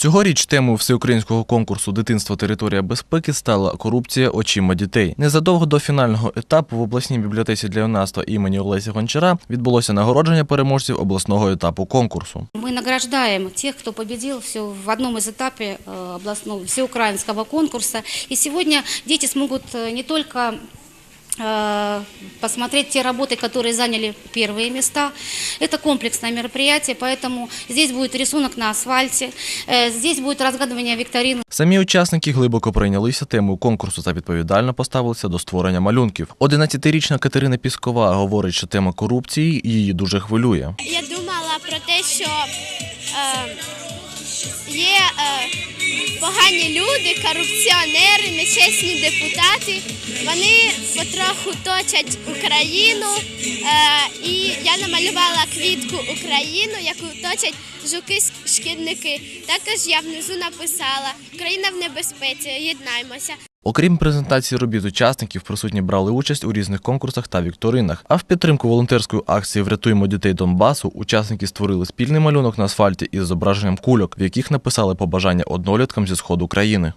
Цьогоріч темою всеукраїнського конкурсу Дитинство територія безпеки стала корупція очима дітей. Незадовго до фінального етапу в обласній бібліотеці для юнацтва імені Олеся Гончара відбулося нагородження переможців обласного етапу конкурсу. Мы награждаем тех, кто победил все в одном из этапе э, областного всеукраинского конкурса. И сегодня дети смогут э, не только э, посмотреть те работы, которые заняли первые места. Это комплексное мероприятие, поэтому здесь будет рисунок на асфальте, э, здесь будет разгадывание викторины. Самі учасники глибоко прийнялися темою конкурсу та відповідально поставилися до створення малюнків. 11-річна Катерина Піскова говорить, що тема корупції її дуже хвилює. Я думала про те, що е, є е, погані люди, корупціонери, нечесні депутати. Вони потроху точать Україну. Е, і я намалювала квітку Україну, яку точать жуки-шкідники. Також я внизу написала Україна в небезпеці, єднаймося. Окрім презентації робіт учасників, присутні брали участь у різних конкурсах та вікторинах. А в підтримку волонтерської акції Врятуємо дітей Донбасу учасники створили спільний малюнок на асфальті із зображенням кульок, в яких написали побажання одноліткам зі сходу країни.